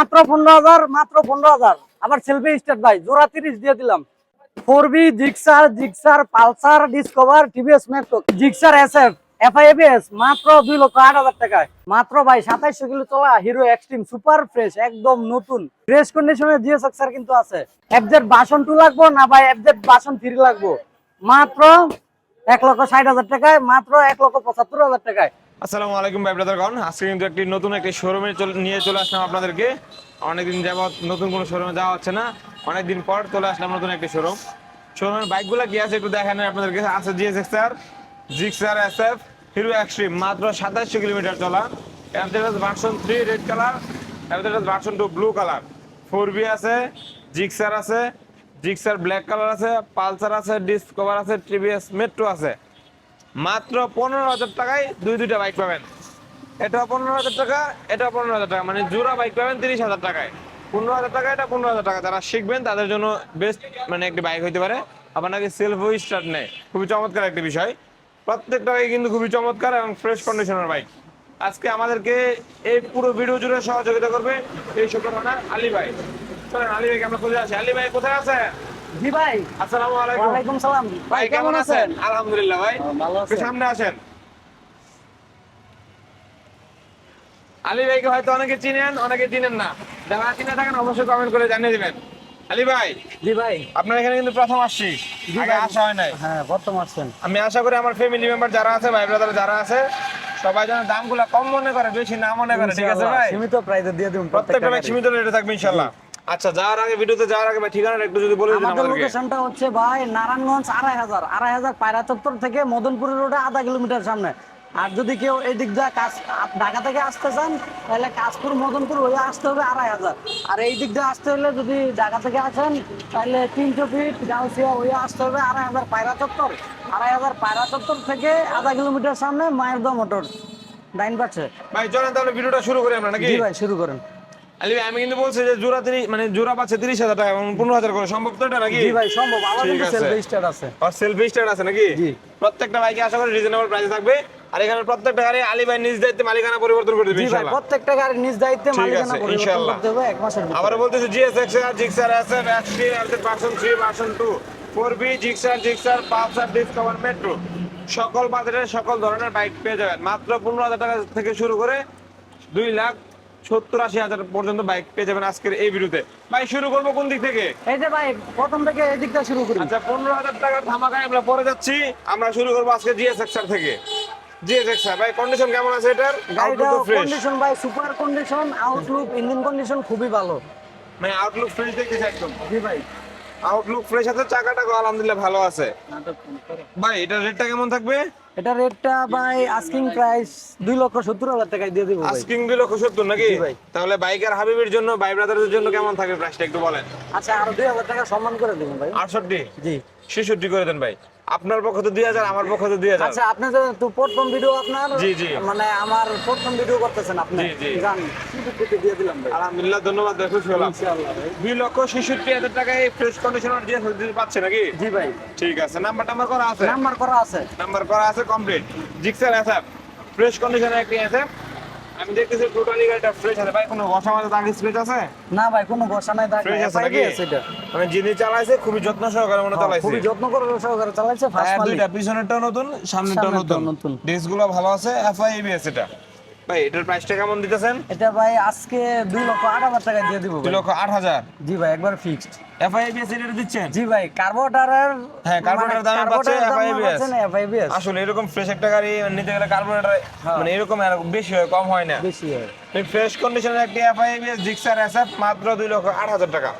মাত্র পনেরো হাজার, মাত্র পনেরো হাজার। আবার সেলফি স্টার্ট ভাই, জোড়া তিরিশ দিয়ে দিলাম। Four B Gixxer Gixxer Pulsar Discover TVS Metro Gixxer S F মাত্র দুই লক্ষ আট হাজার টাকায়। মাত্র ভাই kilo Hero Xtreme super fresh একদম নতুন। ফ্রেশ কন্ডিশনে জিএস এক্সার কিন্তু আছে। এফজেড বাসন টু লাগবো না ভাই এফজেড বাসন থ্রি লাগবো? মাত্র এক লক্ষ ষাট হাজার টাকায়, মাত্র এক লক্ষ পঁচাত্তর হাজার টাকায়। আসসালামু আলাইকুম ভাই ব্রাদারগণ আজকে কিন্তু একটি নতুন একটি শোরুমে নিয়ে চলে আসলাম আপনাদেরকে। অনেকদিন যাবত নতুন কোনো শোরুমে যাওয়া হচ্ছে না। অনেকদিন পর চলে আসলাম নতুন একটি শোরুম শোরুমের বাইকগুলো কি আছে একটু দেখেন আপনাদেরকে। আছে GS R Gixxer S F Hero Xtreme মাত্র সাতাশশো কিলোমিটার চলা। FZS version three red colour FZS version two blue colour four B আছে জিক্সার আছে জিক্সার ব্ল্যাক কালার আছে পালসার আছে ডিসকভার আছে টিভিএস মেট্রো আছে। মাত্র পনেরো হাজার টাকায় দুই দুইটা বাইক পাবেন। এটা পনেরো হাজার টাকা এটা পনেরো হাজার টাকা। মানে জোড়া বাইক পাবেন তিরিশ হাজার টাকায়। পনেরো হাজার টাকা, এটা পনেরো হাজার টাকা। যারা শিখবেন, তাদের জন্য বেস্ট মানে একটি বাইক হইতে পারে। আবার নাকি সেলফ স্টার্ট নেয়। খুবই চমৎকার একটি বিষয়। প্রত্যেকটা বাইক কিন্তু খুবই চমৎকার এবং ফ্রেশ কন্ডিশনের বাইক আজকে আমাদেরকে এই পুরো ভিডিও জুড়ে সহযোগিতা করবে এই শুক্রবার আলী ভাই। আলী ভাইকে আমরা খুঁজে আসি। আলী ভাই, কোথায় আছেন? জি ভাই। আসসালামু আলাইকুম। ওয়ালাইকুম সালাম। ভাই কেমন আছেন? আলহামদুলিল্লাহ ভাই। ভালো সামনে আসেন। আলী ভাইকে হয়তো অনেকে চিনেন অনেকে চিনেন না। যারা চিনে থাকেন অবশ্যই কমেন্ট করে জানিয়ে দিবেন। আলী ভাই জি ভাই। আপনার এখানে কিন্তু প্রথম আসছি। আগে। আসা হয় নাই। হ্যাঁ বর্তমান আসছেন। আমি আশা করি আমার ফ্যামিলি মেম্বার যারা আছে ভাই ব্রাদার যারা আছে সবাই যেন দামগুলো কম মনে করে বেশি না মনে করে ঠিক আছে ভাই? সীমিত প্রাইসে দিয়ে দিন প্রত্যেকটা সীমিত রেটে থাকবে ইনশাল্লাহ আচ্ছা যাওয়ার আগে ভিডিওতে যাওয়ার আগে ভাই ঠিকানাটা একটু যদি বলে দিন আমাদের লোকেশনটা হচ্ছে ভাই নারায়ণগঞ্জ আড়াই হাজার আড়াই হাজার পায়রা চত্বর থেকে মদনপুর রোডে আধা কিলোমিটার সামনে। আর যদি কেউ এই দিক দিয়ে কাজ ঢাকা থেকে আসতে চান তাহলে কাশপুর মদনপুর হয়ে আসতে হবে আড়াই হাজার। আর এই দিক দিয়ে আসতে হলে যদি ঢাকা থেকে আসেন তাহলে তিনশো ফিট গাউসিয়া হয়ে আসতে হবে আড়াই হাজার পায়রা চত্বর আড়াই হাজার পায়রা চত্বর থেকে আধা কিলোমিটার সামনে মায়ের দা মোটর। ডাইন পাচ্ছে ভাই চলেন তাহলে ভিডিওটা শুরু করি আমরা নাকি? ভাই শুরু করেন। আলী আমি কিন্তু বলছি যে জোড়া তিরিশ মানে জোড়া পাচ্ছে তিরিশ হাজার টাকা এবং পনেরো হাজার করে। সম্ভব তো এটা নাকি? জি ভাই সম্ভব। আমার কিন্তু সেলফ স্টার্ট আছে। আর সেলফি স্টার আছে নাকি? জি। প্রত্যেকটা বাইকে আশা করি রিজনেবল প্রাইসে থাকবে। আর এখানে প্রত্যেকটা গাড়ি আলী ভাই নিজ দায়িত্বে মালিকানা পরিবর্তন করে দেবে ইনশাআল্লাহ। প্রত্যেকটা গাড়ির নিজ দায়িত্বে মালিকানা পরিবর্তন ইনশাআল্লাহ। করতে হবে এক মাসের ভিতরে। আবার বলতেছি GS XR Gixxer XT version 3 version 2 4B Gixxer Gixxer Pulsar Discover Metro সকল বাজারের সকল ধরনের বাইক পেয়ে যাবেন। মাত্র 15000 টাকা থেকে শুরু করে দুই লাখ সত্তর আশি হাজার পর্যন্ত বাইক পেয়ে যাবেন আজকের এই ভিডিওতে। ভাই শুরু করব কোন দিক থেকে? এই যে ভাই প্রথম থেকে এই দিকটা শুরু করি। আচ্ছা পনেরো হাজার টাকার ধামাকায় আমরা পরে যাচ্ছি। আমরা শুরু করব আজকে জিএস এক্সার থেকে। জিএস এক্সার ভাই কন্ডিশন কেমন আছে এটার? কন্ডিশন ভাই super condition outlook engine condition খুবই ভালো। মানে আউটলুক ফ্রেশ দেখতেছি একদম। জি ভাই। আউটলুক ফ্রেশ আছে চাকাটা আলহামদুলিল্লাহ ভালো আছে। ভাই এটার রেটটা কেমন থাকবে? এটা রেটটা ভাই আস্কিং প্রাইস দুই লক্ষ সত্তর হাজার টাকায় দিয়ে দিব ভাই। আস্কিং দুই লক্ষ সত্তর নাকি? ভাই। তাহলে বাইকার হাবিবের জন্য বাই ব্রাদারদের জন্য কেমন থাকবে প্রাইসটা একটু বলেন? আচ্ছা আরও দুই হাজার টাকা সম্মান করে দেবেন ভাই। আটষট্টি? জি। ছেষট্টি করে দেন ভাই। আপনার পক্ষ তো দুই হাজার আমার পক্ষ তো দুই হাজার। আচ্ছা আপনি যে তো প্রথম ভিডিও আপনার জি, জি। মানে আমার প্রথম ভিডিও করতেছেন আপনি। জি, জি। কি দিয়ে দিলাম ভাই। আলহামদুলিল্লাহ ধন্যবাদ হলাম ইনশাআল্লাহ ভাই। দুই লক্ষ ছেষট্টি হাজার টাকায় ফ্রেশ কন্ডিশনার দিয়ে দিতে পাচ্ছে নাকি? জি ভাই। ঠিক আছে নাম্বার টাম্বার করা আছে? নাম্বার করা আছে। নাম্বার করা আছে কমপ্লিট জিক্সার এসএফ ফ্রেশ কন্ডিশনের একটি এসএফ আমি দেখতেছি টোটালি গাড়িটা ফ্রেশ আছে। ভাই কোনো ঘষা মাঝে দাগ আছে? না ভাই কোনো বসা নাই দাগ ফ্রেশ আছে নাকি? মানে যিনি চালাইছে খুবই যত্ন সহকারে মনে হ্যাঁ, চালাইছে। খুবই যত্ন করে সহকারে চালাইছে ফার্স্ট মালিক দুইটা পিছনেরটাও নতুন সামনেরটাও নতুন। নতুন। ডিস্কগুলো ভালো আছে এফআই এবিএস এটা। ভাই এটার প্রাইসটা কেমন দিতেছেন? এটা ভাই আজকে দুই লক্ষ আট হাজার টাকা দিয়ে দিব দুই লক্ষ আট হাজার? জি ভাই একবার ফিক্সড এফআই এবিএস এটা দিচ্ছেন? জি ভাই কার্বোরেটরের হ্যাঁ, carburetor দামে পাচ্ছে FIBS এফআইবিএস আসলে এরকম ফ্রেশ একটা গাড়ি নিতে গেলে কার্বোরেটর হ্যাঁ। মানে এরকম আর বেশি হয় কম হয় না। বেশি হয়। ফ্রেশ কন্ডিশনের একটি এফআইবিএস জিক্সার এসএফ মাত্র দুই লক্ষ আট হাজার টাকা।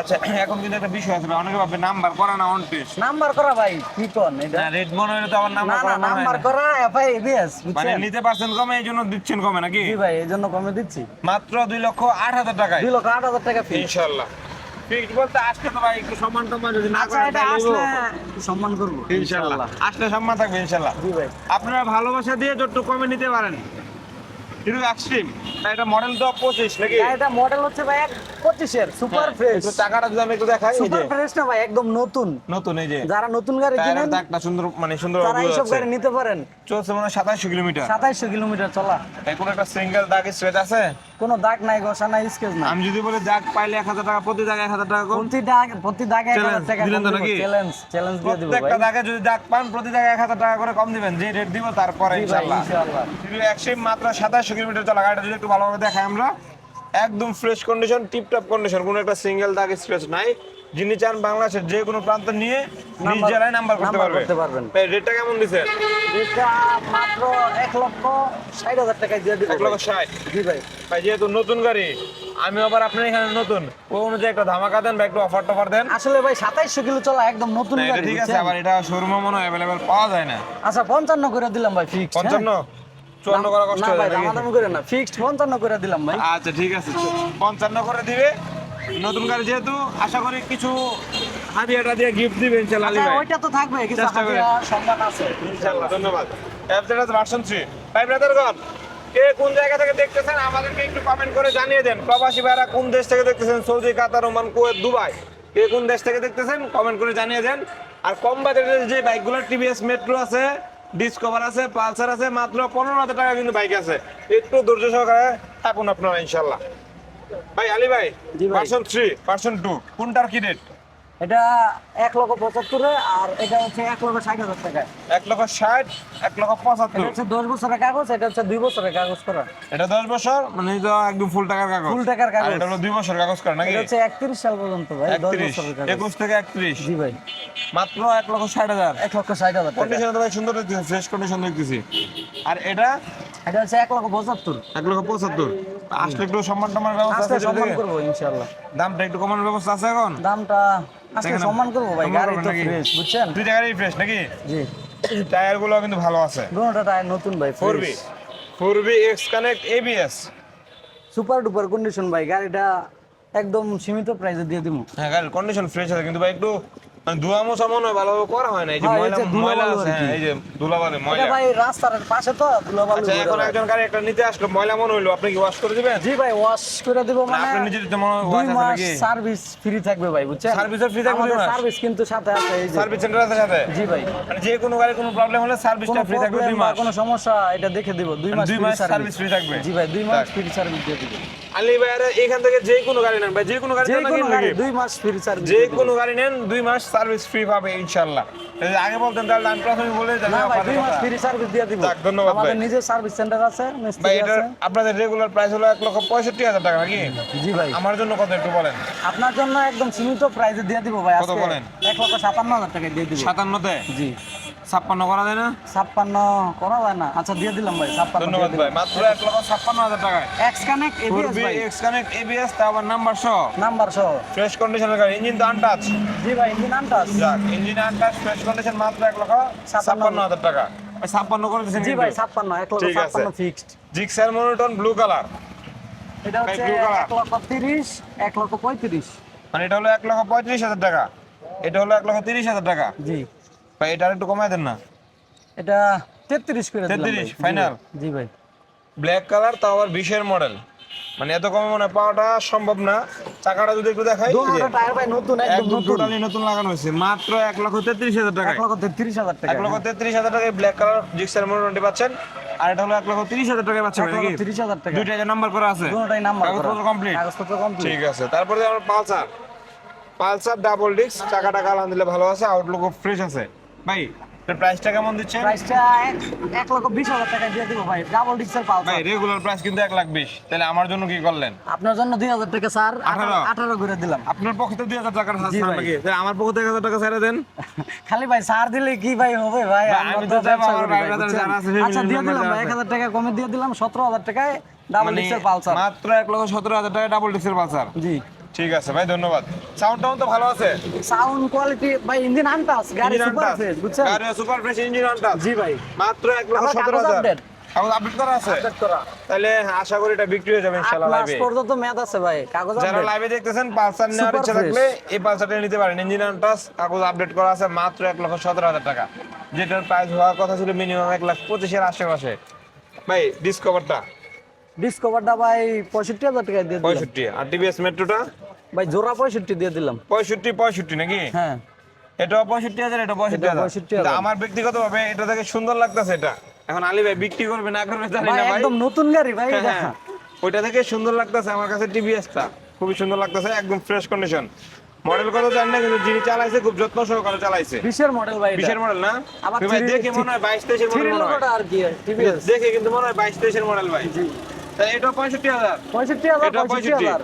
আচ্ছা এখন কিন্তু একটা বিষয় আছে অনেকে ভাববে নাম্বার করা না অন নাম্বার করা ভাই কি কোন? এটা রেড মনে হলে তো আবার নাম্বার করা মনে নাম্বার নিতে পারছেন কমে দিচ্ছেন কমে নাকি? জি ভাই কমে দিচ্ছি। মাত্র দুই লক্ষ আট হাজার টাকায়। লক্ষ টাকা ইনশাল্লাহ। বলতে আজকে তো ভাই একটু সম্মান টম্মান যদি না আচ্ছা আসলে। সম্মান করব। ইনশাল্লাহ। আসলে সম্মান থাকবে জি ভাই। আপনারা ভালোবাসা দিয়ে যত কমে নিতে পারেন। এক্সট্রিম এটা মডেল তো পঁচিশ নাকি? এটা মডেল হচ্ছে ভাই পঁচিশের সুপার হ্যাঁ, ফ্রেশ টাকাটা যদি আমি একটু দেখাই সুপার ফ্রেশ না ভাই একদম নতুন। নতুন এই যে। যারা নতুন গাড়ি কিনেন দাগটা সুন্দর মানে সুন্দর তারা এইসব গাড়ি নিতে পারেন। চলছে মানে সাতাশশো কিলোমিটার। সাতাইশশো কিলোমিটার চলা। এখন একটা সিঙ্গেল দাগ আছে? কোনো দাগ নাই ঘষা নাই স্কেচ নাই। আমি যদি বলি দাগ পাইলে এক হাজার টাকা প্রতি দাগে এক হাজার টাকা প্রতি দাগ প্রতি দাগে এক হাজার টাকা দিলেন তো নাকি? চ্যালেঞ্জ চ্যালেঞ্জ দিয়ে দিব প্রত্যেকটা দাগে যদি দাগ পান প্রতি দাগে এক হাজার টাকা করে কম দিবেন। যে রেট দিব তারপরে ইনশাআল্লাহ। একশো মাত্র সাতাশশো কিলোমিটার চলা। গাড়িটা যদি একটু ভালোভাবে দেখাই আমরা। একদম ফ্রেশ কন্ডিশন টিপটপ কন্ডিশন কোনো একটা সিঙ্গেল দাগ স্ক্র্যাচ নাই। যিনি চান বাংলাদেশের যে কোনো প্রান্ত নিয়ে নিজ নাম্বার- জেলায় নাম্বার করতে পারবেন। ভাই, রেটটা কেমন দিচ্ছেন এটা মাত্র এক লক্ষ ষাট হাজার টাকায় দিয়ে দিব এক লক্ষ ষাট। জি ভাই। ভাই যেহেতু নতুন গাড়ি আমি আবার আপনার এখানে নতুন। ও অনুযায়ী একটা ধামাকা দেন বা একটু অফার টফার দেন। আসলে ভাই সাতাইশশো কিলো চলা একদম নতুন গাড়ি ঠিক আছে আবার এটা শোরুমে মনে হয় অ্যাভেলেবেল পাওয়া যায় না। আচ্ছা পঞ্চান্ন করে দিলাম ভাই ফিক্সড পঞ্চান্ন? চুয়ান্ন করা কষ্ট হয়ে নাকি? দামাদামি করে না ফিক্সড পঞ্চান্ন করে দিলাম ভাই। আচ্ছা ঠিক আছে পঞ্চান্ন করে দিবে। নতুন গাড়ি যেহেতু আশা করি কিছু হাদিয়াটা দিয়ে গিফট দিবে ইনশাল্লাহ আলী আচ্ছা ভাই। ওইটা তো থাকবে কিছু করে। সম্মান আছে। ইনশাল্লাহ ধন্যবাদ। অ্যাপসেটাস ভার্সন 3 ভাই ব্রাদারগণ কে কোন জায়গা থেকে দেখতেছেন আমাদেরকে একটু কমেন্ট করে জানিয়ে দেন। প্রবাসী ভাইরা কোন দেশ থেকে দেখতেছেন? Saudi Qatar Oman Kuwait Dubai. কে কোন দেশ থেকে দেখতেছেন? কমেন্ট করে জানিয়ে দেন। আর কম বাজেটের যে বাইকগুলো টিভিএস মেট্রো আছে ডিসকভার আছে পালসার আছে মাত্র পনেরো হাজার টাকা কিন্তু বাইক আছে। একটু ধৈর্য সহকারে থাকুন আপনারা ইনশাল্লাহ। ভাই আলী ভাই। ভার্সন থ্রি ভার্সন টু কোনটার কি রেট এটা এক লক্ষ পঁচাত্তরে আর এটা হচ্ছে এক লক্ষ ষাট হাজার টাকা। এক লক্ষ ষাট এক লক্ষ পঁচাত্তর। হচ্ছে দশ বছরের কাগজ এটা হচ্ছে দুই বছরের কাগজ করা। এটা দশ বছর? মানে একদম ফুল টাকার কাগজ? Full টাকার কাগজ। এটা হলো দুই বছর কাগজ করা নাকি? এটা হচ্ছে একত্রিশ সাল পর্যন্ত ভাই দশ বছরের কাগজ। একুশ থেকে একত্রিশ। জি ভাই। মাত্র এক লক্ষ ষাট হাজার। এক লক্ষ ষাট হাজার টাকা। কন্ডিশন ভাই সুন্দর দেখতেছি ফ্রেশ কন্ডিশন দেখতেছি। আর এটা? এটা হচ্ছে এক লক্ষ পঁচাত্তর। এক লক্ষ পঁচাত্তর। আসলে একটু সম্মান টম্মান ব্যবস্থা আছে সম্মান করব ইনশাল্লাহ দামটা একটু কমানোর ব্যবস্থা আছে এখন? দামটা আজকে সম্মান করব ভাই গাড়ি তো ফ্রেশ বুঝছেন? দুই গাড়ি ফ্রেশ নাকি? জি। কিন্তু ভালো আছে। দুটোটা টায়ার নতুন ভাই four B. Four B X connect ABS super duper condition ভাই গাড়িটা একদম সীমিত প্রাইসে দিয়ে দিব হ্যাঁ গাড়ির কন্ডিশন ফ্রেশ আছে কিন্তু ভাই একটু ধোয়া মোছা মনে হয় ভালোভাবে করা হয় না এই যে হ্যাঁ, ময়লা ময়লা আছে। হ্যাঁ, এই যে ধুলাবালি ময়লা। ভাই রাস্তার পাশে তো ধুলাবালু আচ্ছা এখন একজন গাড়ি একটা নিতে আসলো ময়লা মনে হইল আপনি কি ওয়াশ করে দিবেন? জি ভাই ওয়াশ করে দিব মানে আপনার নিজের তো মনে দুই আছে নাকি? সার্ভিস ফ্রি থাকবে ভাই বুঝছেন? এর free থাকবে আমাদের সার্ভিস কিন্তু সাথে আছে এই যে। সার্ভিস সেন্টার আছে সাথে? জি ভাই। মানে যে কোনো গাড়ি কোনো প্রবলেম হলে সার্ভিসটা ফ্রি থাকবে দুই মাস। কোনো সমস্যা এটা দেখে দিব দুই মানে মাস দুই মাস service free থাকবে? জি ভাই দুই মাস। ফ্রি সার্ভিস দিয়ে দিব। আলী ভাইয়ারে এখান থেকে যে কোনো গাড়ি নেন ভাই যে কোনো গাড়ি নেন গাড়ি দুই মাস ফ্রি সার্ভিস যে কোনো গাড়ি নেন দুই মাস সার্ভিস ফ্রি পাবে ইনশাল্লাহ। যদি আগে বলতেন তাহলে আমি প্রথমে বলে আপনাদের দুই মাস ফ্রি সার্ভিস দিয়ে দিব। ধন্যবাদ আমাদের। নিজের সার্ভিস সেন্টার আছে ভাই আছে। আপনাদের রেগুলার প্রাইস হলো এক লক্ষ পঁয়ষট্টি হাজার টাকা নাকি? জি ভাই। আমার জন্য কত একটু বলেন। আপনার জন্য একদম সীমিত প্রাইসে দিয়ে দিব ভাই কত আজকে বলেন? এক লক্ষ সাতান্ন হাজার টাকা দিয়ে দিব। সাতান্নতে? জি। ছাপ্পান্ন করা যায় না? ছাপ্পান্ন করা যায় না। আচ্ছা দিয়ে দিলাম ভাই ছাপ্পান্ন ধন্যবাদ ভাই মাত্র এক লক্ষ ছাপ্পান্ন হাজার টাকায়। এক্স কানেক্ট এবিএস ভাই। এক্স কানেক্ট এবিএস তা আবার নাম্বার সহ। নাম্বার সহ। ফ্রেশ কন্ডিশনের গাড়ি ইঞ্জিন তো আনটাচ জি ভাই ইঞ্জিন আনটাস যাক ইঞ্জিন আনটাচ ফ্রেশ কন্ডিশন মাত্র এক লক্ষ ছাপ্পান্ন হাজার টাকা। ভাই ছাপ্পান্ন করে দিচ্ছেন জি ভাই ছাপ্পান্ন এক লক্ষ। ছাপ্পান্ন fixed Gixxer monotone blue colour এটা হচ্ছে এক লক্ষ তিরিশ এক লক্ষ পঁয়ত্রিশ। মানে এটা হলো এক লক্ষ পঁয়ত্রিশ হাজার টাকা। এটা হলো এক লক্ষ তিরিশ হাজার টাকা। জি। ভাই এটা একটু কমাই দেন না। এটা তেত্রিশ করে দিলাম 33 ভাই। জি ভাই, ব্ল্যাক কালার তাও আবার বিশের মডেল মানে এত কমে মনে পাওয়াটা সম্ভব না। চাকাটা যদি একটু দেখাই দুটো টায়ার ভাই নতুন একদম টোটালি নতুন। লাগানো হয়েছে। মাত্র এক লক্ষ তেত্রিশ হাজার টাকা এক লক্ষ তেত্রিশ হাজার টাকা এক লক্ষ তেত্রিশ হাজার টাকায় ব্ল্যাক কালার জিক্সার মনোটনটি পাচ্ছেন। আর এটা হলো এক লক্ষ তিরিশ হাজার টাকায় পাচ্ছেন নাকি? হাজার টাকা দুইটা নাম্বার করা আছে। দুটোটাই নাম্বার কাগজপত্র কমপ্লিট কাগজপত্র কমপ্লিট ঠিক আছে। তারপরে আমরা পালসার। পালসার ডাবল ডিস্ক চাকা টাকা আলহামদুলিল্লাহ ভালো আছে। আউটলুক ফ্রেশ আছে। ভাই এর প্রাইসটা কেমন দিচ্ছেন? প্রাইসটা এক- এক লক্ষ বিশ হাজার টাকা দিয়ে দিব ভাই ডাবল ডিক্সেল ভাই পালসার রেগুলার প্রাইস কিন্তু এক লাখ বিশ। তাহলে আমার জন্য কি করলেন? আপনার জন্য দুই হাজার টাকা স্যার আঠারো। আঠারো? করে দিলাম। আপনার পক্ষে দুই হাজার টাকার জি ছাড় ভাই। তাহলে আমার পক্ষে এক হাজার টাকা ছেড়ে দেন। খালি ভাই সার দিলে কি ভাই হবে ভাই? ভাই, আমি তো তো ব্যবসা করি ভাই ভাই, আচ্ছা দিয়ে দিলাম ভাই এক আছে। হাজার টাকা কমে দিয়ে দিলাম সতেরো হাজার টাকায় ডাবল মানে ডিক্সেল পালসার। মাত্র এক লক্ষ সতেরো হাজার টাকা ডাবল ডিস্কের পালসার। জি। ঠিক আছে ভাই ধন্যবাদ। সাউন্ড টাউন তো ভালো আছে। সাউন্ড কোয়ালিটি ভাই ইঞ্জিন আনটাস গাড়ি সুপার। ফ্রেশ বুঝছেন? গাড়ি সুপার ফ্রেশ ইঞ্জিন আনটাচ জি ভাই। মাত্র এক লক্ষ আমার সতেরো কাগজ হাজার। কাগজ আপডেট করা আছে? আপডেট করা। তাহলে আশা করি এটা বিক্রি হয়ে যাবে ইনশাআল্লাহ লাইভে পর্যন্ত মেয়াদ আছে ভাই। কাগজ যারা লাইভে দেখতেছেন পালসার নেওয়ার ইচ্ছা থাকলে এই পালসারটা নিতে পারেন। ইঞ্জিন আনটাস কাগজ আপডেট করা আছে মাত্র এক লক্ষ সতেরো হাজার টাকা। যেটার প্রাইস হওয়ার কথা ছিল মিনিমাম এক লাখ পঁচিশের আশেপাশে। ভাই ডিসকভারটা ডিসকভারটা ভাই পঁয়ষট্টি হাজার টাকা দিয়ে পঁয়ষট্টি। আর টিভিএস মেট্রোটা? ভাই জোড়া পঁয়ষট্টি দিয়ে দিলাম। পঁয়ষট্টি পঁয়ষট্টি নাকি? হ্যাঁ। এটাও পঁয়ষট্টি হাজার এটা পঁয়ষট্টি হাজার। 65,000 কিন্তু আমার এটা থেকে সুন্দর লাগতেছে এটা। এখন আলী ভাই বিক্রি করবে না করবে জানি না ভাই একদম নতুন গাড়ি ভাই হ্যাঁ, ওইটা থেকে সুন্দর লাগতেছে আমার কাছে টিভিএসটা খুবই সুন্দর লাগতেছে একদম ফ্রেশ কন্ডিশন মডেল কত জানি না কিন্তু যিনি চালাইছে খুব যত্ন সহকারে চালাইছে। বিশের মডেল ভাই বিশের মডেল না? আবার দেখে মনে হয় বাইশ তেইশের মডেল হয়। আর কি টিভিএস দেখে কিন্তু মনে হয় বাইশ তেইশের মডেল ভাই। এটা পঁয়ষট্টি হাজার। পঁয়ষট্টি হাজার পঁয়ষট্টি হাজার।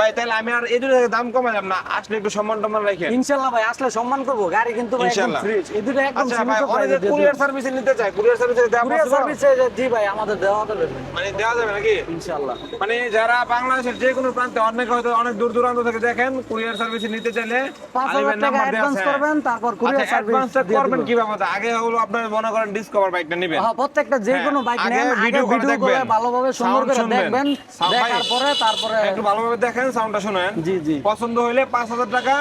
ভাই তাহলে আমি আর এই দুটো দাম কমালাম না। আসলে একটু সম্মান টম্মান রাখেন। ভাই আসলে সম্মান করব। গাড়ি কিন্তু ভাই একদম ইনশাল্লাহ। এই দুটো একদম আচ্ছা ভাই অনেকে কুরিয়ার সার্ভিসে নিতে চায় কুরিয়ার সার্ভিসে দেওয়া কুরিয়ার possible? জি ভাই আমাদের দেওয়া যাবে মানে দেওয়া যাবে নাকি? মানে যারা বাংলাদেশের যে কোনো প্রান্তে অনেক হয়তো অনেক দূর দূরান্ত থেকে দেখেন কুরিয়ার সার্ভিস নিতে চাইলে পাঁচ আলিমের হাজার টাকা অ্যাডভান্স করবেন তারপর কুরিয়ার আচ্ছা সার্ভিস অ্যাডভান্সটা করবেন কীভাবে? আগে হলো আপনার মনে করেন ডিসকভার বাইকটা নেবেন। হ্যাঁ প্রত্যেকটা যে কোনো বাইক নেন আগে ভিডিও করে ভালোভাবে সুন্দর করে দেখবেন দেখার পরে তারপরে একটু ভালোভাবে দেখেন সাউন্ডটা শুনেন। জি জি। পছন্দ হইলে পাঁচ হাজার টাকা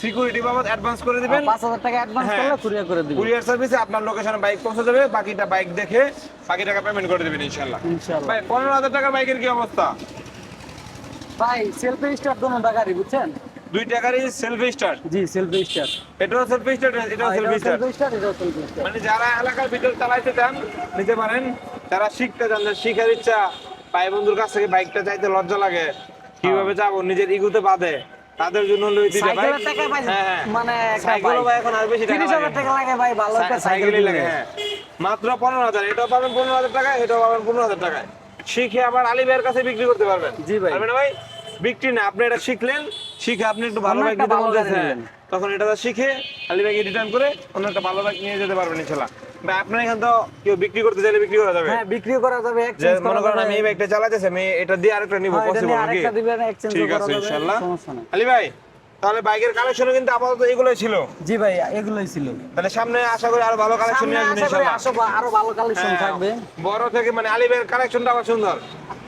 সিকিউরিটি বাবদ অ্যাডভান্স করে দিবেন। পাঁচ হাজার টাকা অ্যাডভান্স হ্যাঁ। করলে কুরিয়ার করে দিবেন। কুরিয়ার সার্ভিসে আপনার লোকেশনে বাইক পৌঁছে যাবে বাকিটা বাইক দেখে বাকি টাকা পেমেন্ট করে দেবেন ইনশাল্লাহ ইনশাআল্লাহ। ভাই পনেরো হাজার টাকার বাইকের কি অবস্থা? ভাই সেলফি স্টার দোনো গাড়ি বুঝছেন? দুই টাকারই সেলফি স্টার্ট জি সেলফি স্টার এটাও সেলফি স্টার্ট এটাও সেলফি স্টার্ট স্টার এটাও সেলফি স্টার মানে যারা এলাকার ভিতর চালাইতে চান নিতে পারেন। যারা শিখতে চান শিখার ইচ্ছা ভাই বন্ধুর কাছ থেকে বাইকটা চাইতে লজ্জা লাগে কীভাবে যাব? নিজের ইগুতে বাদে। তাদের জন্য হলো দুইটা ভাই। হ্যাঁ হ্যাঁ। মানে বাইক। ভাই। এখন আর বেশি টাকা তিরিশ হাজার লাগে। টাকা লাগে ভাই ভালো একটা সাইকেলই লাগে হ্যাঁ। মাত্র পনেরো হাজার। এটাও পাবেন পনেরো হাজার টাকা এটাও পাবেন পনেরো হাজার টাকায়। শিখে আবার আলী ভাইয়ের কাছে বিক্রি করতে পারবেন। জি ভাই। পারবেন ভাই? বিক্রি না আপনি এটা শিখলেন। শিখে আপনি একটু ভালো মন গাড়ি তখন এটা শিখে আলী ভাইকে রিটার্ন করে অন্য একটা ভালো বাইক নিয়ে যেতে পারবেন ইনশাল্লাহ। আপনার এখান তো কেউ বিক্রি করতে চাইলে বিক্রি করা যাবে। হ্যাঁ বিক্রি করা যাবে এক্সচেঞ্জ মনে করা করেন যাবে। আমি এই বাইকটা চালাতেছি আমি এটা দিয়ে আরেকটা নিব হ্যাঁ, পসিবল নাকি? আরেকটা দিবেন এক্সচেঞ্জ করা যাবে নেই। আলী ভাই তাহলে বাইকের কিন্তু আপাতত এগুলোই ছিল। জি ভাই এগুলোই ছিল। তাহলে সামনে আশা করি আরও ভালো কালেকশন নিয়ে আসবেন আশা করি আরও ভালো কালেকশন হ্যাঁ, থাকবে। বড় থেকে মানে আলিবের কালেকশনটা আবার সুন্দর।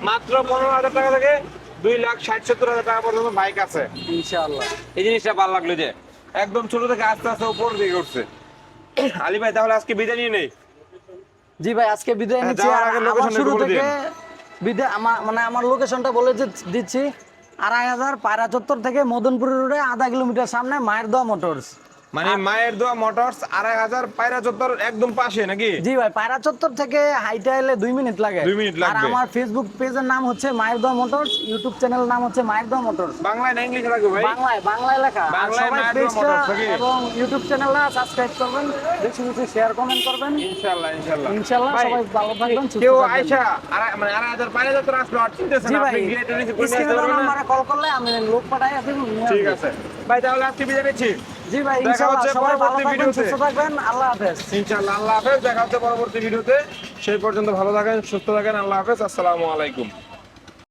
মাত্র পনেরো হাজার টাকা থেকে দুই লাখ ষাট সত্তর হাজার টাকা পর্যন্ত বাইক আছে। ইনশাআল্লাহ। এই জিনিসটা ভালো লাগল যে একদম ছোট থেকে আস্তে আস্তে উপর দিকে উঠছে। আলী ভাই তাহলে আজকে বিদায় নিয়ে নেই? জি ভাই আজকে বিদায় হ্যাঁ, নিচ্ছি। আর আমার শুরু থেকে বিদায় আমার মানে আমার লোকেশনটা বলে দিচ্ছি। আড়াই হাজার পায়রা চত্বর থেকে মদনপুর রোডে আধা কিলোমিটার সামনে মায়ের দোয়া মোটরস। মানে মায়ের দোয়া মোটরস আড়াই হাজার পায়রা চত্বর একদম পাশে নাকি? জি ভাই পায়রা চত্বর থেকে হাইটা এলে দুই মিনিট লাগে। দুই মিনিট আর আমার ফেসবুক পেজের নাম হচ্ছে মায়ের দোয়া মোটরস ইউটিউব চ্যানেলের নাম হচ্ছে মায়ের দোয়া মোটরস। বাংলায় না ইংলিশে লাগবে ভাই? বাংলায় বাংলায় লেখা। বাংলায় মায়ের দোয়া মোটরস এবং ইউটিউব চ্যানেলটা সাবস্ক্রাইব করবেন বেশি বেশি শেয়ার কমেন্ট করবেন। ইনশাআল্লাহ ইনশাআল্লাহ। ইনশাআল্লাহ সবাই ভালো থাকবেন সুস্থ কেউ আড়াই- মানে আড়াই হাজার পায়রা চত্বর আসলো আর চিনতেছে জি ভাই আপনি গিয়ে রিসিভ করে নিয়ে পারবেন? কল করলে আমি লোক পাঠাই নিয়ে ঠিক আছে। ভাই তাহলে আজকে বিদায় নিচ্ছি। জি ভাই দেখা হচ্ছে পরবর্তী ভিডিওতে। সুস্থ থাকবেন আল্লাহ হাফেজ। ইনশাআল্লাহ আল্লাহ হাফেজ। দেখা হচ্ছে পরবর্তী ভিডিওতে। সেই পর্যন্ত ভালো থাকেন সুস্থ থাকেন আল্লাহ হাফেজ। আসসালামু আলাইকুম।